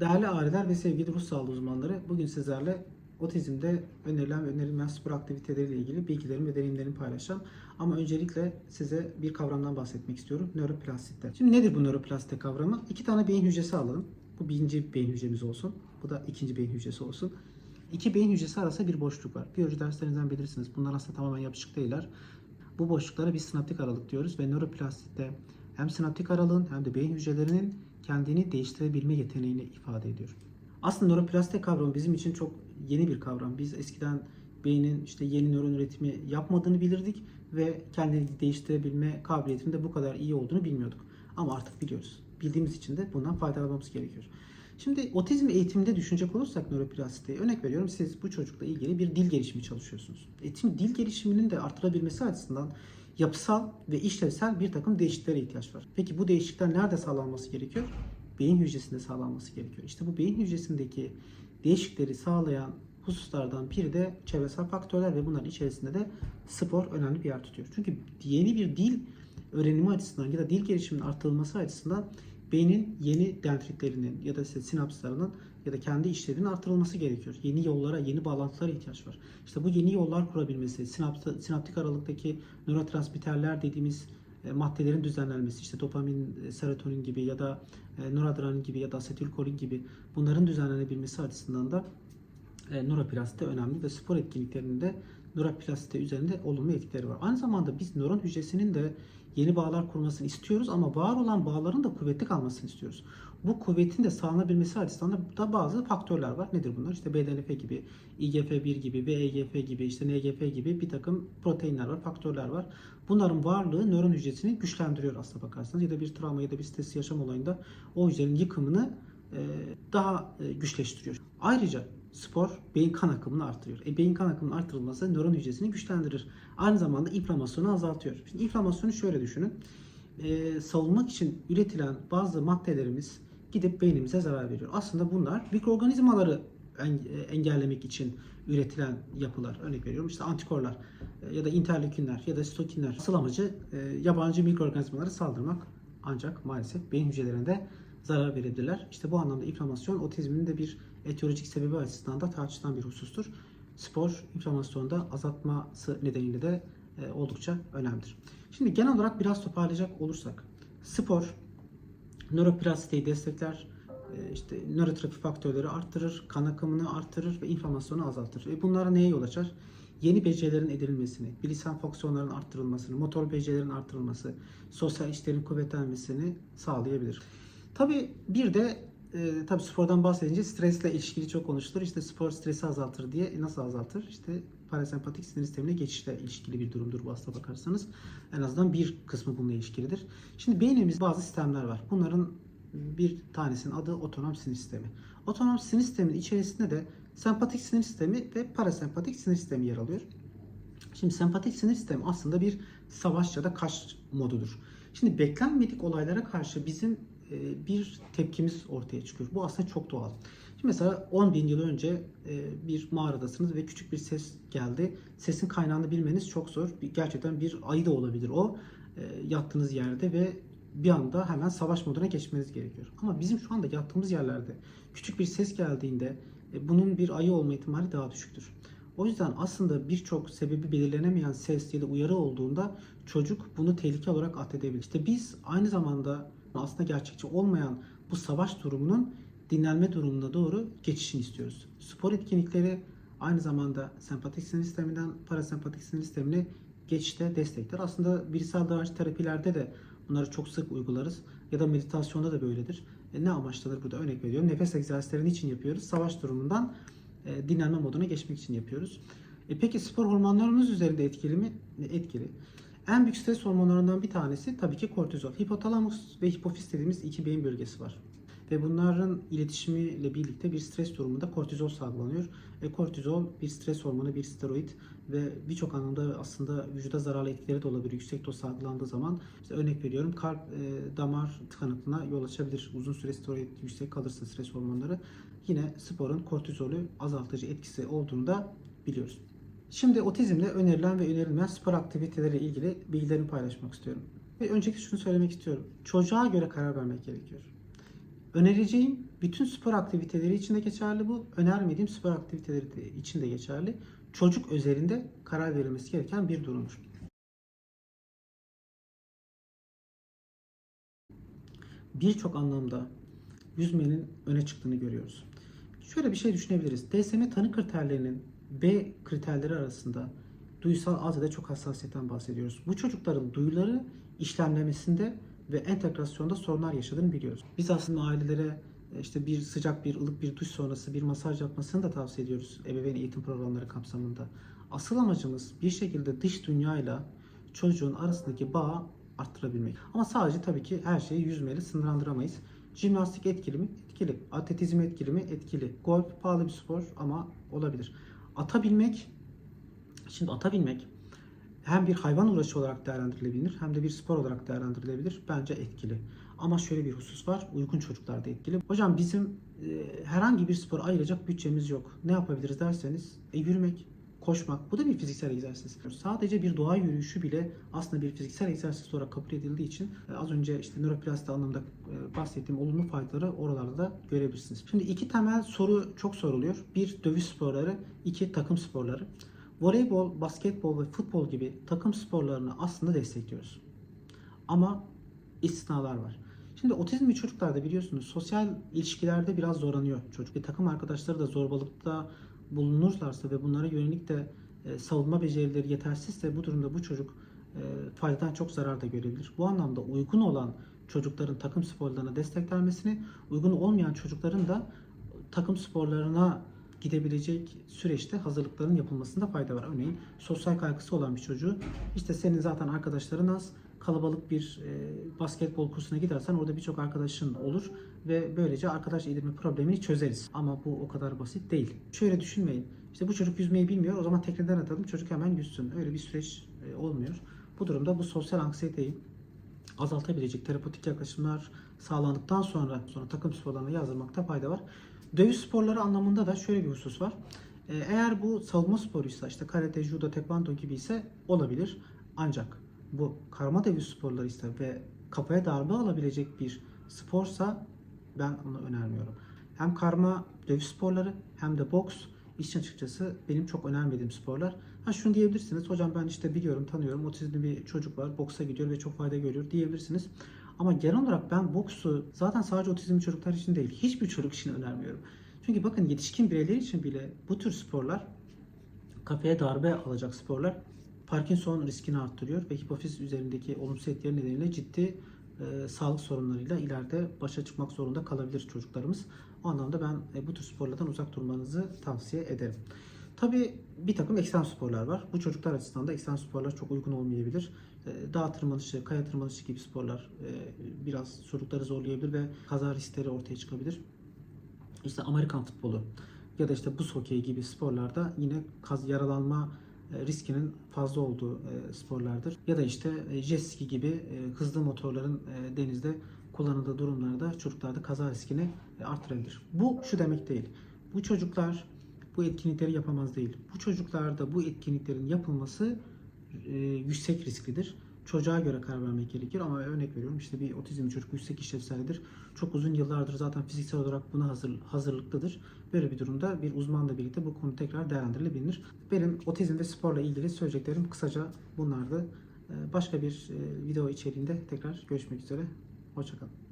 Değerli aileler ve sevgili ruh sağlığı uzmanları, bugün sizlerle otizmde önerilen ve önerilmeyen spor aktiviteleriyle ilgili bilgilerimi ve deneyimlerimi paylaşacağım. Ama öncelikle size bir kavramdan bahsetmek istiyorum. Nöroplastikte. Şimdi nedir bu nöroplastik kavramı? İki tane beyin hücresi alalım. Bu birinci beyin hücremiz olsun. Bu da ikinci beyin hücresi olsun. İki beyin hücresi arasında bir boşluk var. Biyoloji derslerinizden bilirsiniz. Bunlar aslında tamamen yapışık değiller. Bu boşluklara biz sinaptik aralık diyoruz ve nöroplastikte hem sinaptik aralığın hem de beyin hücrelerinin kendini değiştirebilme yeteneğini ifade ediyor. Aslında nöroplastik kavramı bizim için çok yeni bir kavram. Biz eskiden beynin işte yeni nöron üretimi yapmadığını bilirdik ve kendini değiştirebilme kabiliyetinin de bu kadar iyi olduğunu bilmiyorduk. Ama artık biliyoruz. Bildiğimiz için de bundan faydalanmamız gerekiyor. Şimdi otizm eğitiminde düşünecek olursak nöroplastiğe örnek veriyorum siz bu çocukla ilgili bir dil gelişimi çalışıyorsunuz. Eğitim dil gelişiminin de artırabilmesi açısından yapısal ve işlevsel bir takım değişikliklere ihtiyaç var. Peki bu değişiklikler nerede sağlanması gerekiyor? Beyin hücresinde sağlanması gerekiyor. İşte bu beyin hücresindeki değişiklikleri sağlayan hususlardan biri de çevresel faktörler ve bunların içerisinde de spor önemli bir yer tutuyor. Çünkü yeni bir dil öğrenimi açısından ya da dil gelişiminin artırılması açısından beynin yeni dendritlerinin ya da işte sinapslarının ya da kendi işlevinin artırılması gerekiyor. Yeni yollara, yeni bağlantılara ihtiyaç var. İşte bu yeni yollar kurabilmesi, sinapta, sinaptik aralıktaki nörotransmitterler dediğimiz e, maddelerin düzenlenmesi, işte dopamin, e, serotonin gibi ya da e, noradrenalin gibi ya da asetilkolin gibi bunların düzenlenebilmesi açısından da e, nöroplastik önemli ve spor etkinliklerinde nöroplastik üzerinde olumlu etkileri var. Aynı zamanda biz nöron hücresinin de yeni bağlar kurmasını istiyoruz ama var olan bağların da kuvvetli kalmasını istiyoruz. Bu kuvvetin de sağlanabilmesi açısından da bazı faktörler var. Nedir bunlar? İşte BDNF gibi, IGF-1 gibi, VEGF gibi, işte NGF gibi bir takım proteinler var, faktörler var. Bunların varlığı nöron hücresini güçlendiriyor aslında bakarsanız. Ya da bir travma ya da bir stres yaşam olayında o hücrenin yıkımını daha güçleştiriyor. Ayrıca spor beyin kan akımını artırıyor. E, beyin kan akımının artırılması nöron hücresini güçlendirir. Aynı zamanda inflamasyonu azaltıyor. Şimdi inflamasyonu şöyle düşünün. E, savunmak için üretilen bazı maddelerimiz gidip beynimize zarar veriyor. Aslında bunlar mikroorganizmaları engellemek için üretilen yapılar. Örnek veriyorum işte antikorlar ya da interleukinler ya da sitokinler. Asıl amacı e, yabancı mikroorganizmalara saldırmak ancak maalesef beyin hücrelerinde zarar verebilirler. İşte bu anlamda inflamasyon otizmin de bir etiyolojik sebebi açısından da tartışılan bir husustur. Spor inflamasyonda azaltması nedeniyle de e, oldukça önemlidir. Şimdi genel olarak biraz toparlayacak olursak spor nöroplastikeyi destekler, e, işte nörotrafik faktörleri arttırır, kan akımını arttırır ve inflamasyonu azaltır. Ve bunlara neye yol açar? Yeni becerilerin edinilmesini, bilişsel fonksiyonların arttırılmasını, motor becerilerin arttırılması, sosyal işlerin kuvvetlenmesini sağlayabilir. Tabii bir de e, tabii spordan bahsedince stresle ilişkili çok konuşulur. İşte spor stresi azaltır diye E, nasıl azaltır? İşte parasempatik sinir sistemine geçişle ilişkili bir durumdur bu aslına bakarsanız. En azından bir kısmı bununla ilişkilidir. Şimdi beynimizde bazı sistemler var. Bunların bir tanesinin adı otonom sinir sistemi. Otonom sinir sisteminin içerisinde de sempatik sinir sistemi ve parasempatik sinir sistemi yer alıyor. Şimdi sempatik sinir sistemi aslında bir savaş ya da kaç modudur. Şimdi beklenmedik olaylara karşı bizim bir tepkimiz ortaya çıkıyor. Bu aslında çok doğal. Şimdi mesela 10 bin yıl önce e, bir mağaradasınız ve küçük bir ses geldi. Sesin kaynağını bilmeniz çok zor. Gerçekten bir ayı da olabilir o e, yattığınız yerde ve bir anda hemen savaş moduna geçmeniz gerekiyor. Ama bizim şu anda yattığımız yerlerde küçük bir ses geldiğinde bunun bir ayı olma ihtimali daha düşüktür. O yüzden aslında birçok sebebi belirlenemeyen ses ya da uyarı olduğunda çocuk bunu tehlike olarak atfedebilir. İşte biz aynı zamanda aslında gerçekçi olmayan bu savaş durumunun dinlenme durumuna doğru geçişini istiyoruz. Spor etkinlikleri aynı zamanda sempatik sinir sisteminden parasempatik sinir sistemine geçişte destekler. Aslında bilişsel davranış terapilerde de bunları çok sık uygularız. Ya da meditasyonda da böyledir. E ne amaçlanır burada örnek veriyorum. Nefes egzersizlerini için yapıyoruz. Savaş durumundan dinlenme moduna geçmek için yapıyoruz. E peki spor hormonlarımız üzerinde etkili mi? E, etkili. En büyük stres hormonlarından bir tanesi tabii ki kortizol. Hipotalamus ve hipofiz dediğimiz iki beyin bölgesi var. Ve bunların iletişimiyle birlikte bir stres durumunda kortizol salgılanıyor. E, kortizol bir stres hormonu, bir steroid ve birçok anlamda aslında vücuda zararlı etkileri de olabilir. Yüksek doz salgılandığı zaman işte örnek veriyorum kalp e, damar tıkanıklığına yol açabilir. Uzun süre steroid yüksek kalırsa stres hormonları yine sporun kortizolü azaltıcı etkisi olduğunu da biliyoruz. Şimdi otizmle önerilen ve önerilmeyen spor aktiviteleriyle ilgili bilgilerimi paylaşmak istiyorum. Ve öncelikle şunu söylemek istiyorum. Çocuğa göre karar vermek gerekiyor. Önereceğim Bütün spor aktiviteleri için de geçerli bu. Önermediğim spor aktiviteleri için de geçerli. Çocuk özelinde karar verilmesi gereken bir durumdur. Birçok anlamda yüzmenin öne çıktığını görüyoruz. Şöyle bir şey düşünebiliriz. DSM tanı kriterlerinin B kriterleri arasında duysal altyapıda çok hassasiyetten bahsediyoruz. Bu çocukların duyuları işlemlemesinde ve entegrasyonda sorunlar yaşadığını biliyoruz. Biz aslında ailelere e, işte bir sıcak bir ılık bir duş sonrası bir masaj yapmasını da tavsiye ediyoruz ebeveyn eğitim programları kapsamında. Asıl amacımız bir şekilde dış dünyayla çocuğun arasındaki bağı arttırabilmek. Ama sadece tabii ki her şeyi yüzmeyle sınırlandıramayız. Jimnastik etkili mi? Etkili. Atletizm etkili mi? Etkili. Golf pahalı bir spor ama olabilir. Ata binmek, şimdi ata binmek hem bir hayvan uğraşı olarak değerlendirilebilir hem de bir spor olarak değerlendirilebilir. Bence etkili. Ama şöyle bir husus var. Uygun çocuklarda etkili. Hocam bizim e, herhangi bir spor ayıracak bütçemiz yok. Ne yapabiliriz derseniz e, yürümek, koşmak. Bu da bir fiziksel egzersiz. Sadece bir doğa yürüyüşü bile aslında bir fiziksel egzersiz olarak kabul edildiği için e, az önce işte nöroplasti anlamında e, bahsettiğim olumlu faydaları oralarda da görebilirsiniz. Şimdi iki temel soru çok soruluyor. Bir dövüş sporları, iki takım sporları. Voleybol, basketbol ve futbol gibi takım sporlarını aslında destekliyoruz. Ama istisnalar var. Şimdi otizmli çocuklarda biliyorsunuz sosyal ilişkilerde biraz zorlanıyor çocuk. Ve takım arkadaşları da zorbalıkta bulunurlarsa ve bunlara yönelik de e, savunma becerileri yetersizse bu durumda bu çocuk e, faydadan çok zarar da görebilir. Bu anlamda uygun olan çocukların takım sporlarına desteklenmesini, uygun olmayan çocukların da takım sporlarına gidebilecek süreçte hazırlıkların yapılmasında fayda var. Örneğin sosyal kaygısı olan bir çocuğu işte senin zaten arkadaşların az kalabalık bir e, basketbol kursuna gidersen orada birçok arkadaşın olur ve böylece arkadaş edinme problemini çözeriz. Ama bu o kadar basit değil. Şöyle düşünmeyin. İşte bu çocuk yüzmeyi bilmiyor o zaman tekneden atalım çocuk hemen yüzsün. Öyle bir süreç e, olmuyor. Bu durumda bu sosyal anksiyeteyi azaltabilecek terapötik yaklaşımlar sağlandıktan sonra sonra takım sporlarına yazdırmakta fayda var. Dövüş sporları anlamında da şöyle bir husus var. Ee, Eğer bu savunma sporuysa işte karate, judo, tekvando gibi ise olabilir. Ancak bu karma dövüş sporları ise ve kafaya darbe alabilecek bir sporsa ben onu önermiyorum. Hem karma dövüş sporları hem de boks işin açıkçası benim çok önermediğim sporlar. Ha şunu diyebilirsiniz. Hocam ben işte biliyorum, tanıyorum. Otizmli bir çocuk var. Boksa gidiyor ve çok fayda görüyor diyebilirsiniz. Ama genel olarak ben boksu zaten sadece otizmli çocuklar için değil, hiçbir çocuk için önermiyorum. Çünkü bakın yetişkin bireyler için bile bu tür sporlar kafaya darbe alacak sporlar Parkinson riskini arttırıyor ve hipofiz üzerindeki olumsuz etkileri nedeniyle ciddi e, sağlık sorunlarıyla ileride başa çıkmak zorunda kalabilir çocuklarımız. O anlamda ben e, bu tür sporlardan uzak durmanızı tavsiye ederim. Tabii bir takım ekstrem sporlar var. Bu çocuklar açısından da ekstrem sporlar çok uygun olmayabilir. E, Dağ tırmanışı, kaya tırmanışı gibi sporlar e, biraz çocukları zorlayabilir ve kaza riskleri ortaya çıkabilir. İşte Amerikan futbolu ya da işte buz hokeyi gibi sporlarda yine kaz yaralanma riskinin fazla olduğu e, sporlardır. Ya da işte e, jet ski gibi e, hızlı motorların e, denizde kullanıldığı durumlarda çocuklarda kaza riskini e, artırabilir. Bu şu demek değil. Bu çocuklar bu etkinlikleri yapamaz değil. Bu çocuklarda bu etkinliklerin yapılması e, yüksek risklidir. Çocuğa göre karar vermek gerekir ama örnek veriyorum işte bir otizmli çocuk yüksek işlevsellidir. Çok uzun yıllardır zaten fiziksel olarak buna hazır, hazırlıklıdır. Böyle bir durumda bir uzmanla birlikte bu konu tekrar değerlendirilebilir. Benim otizm ve sporla ilgili söyleyeceklerim kısaca bunlardı. Ee, Başka bir e, video içeriğinde tekrar görüşmek üzere. Hoşçakalın.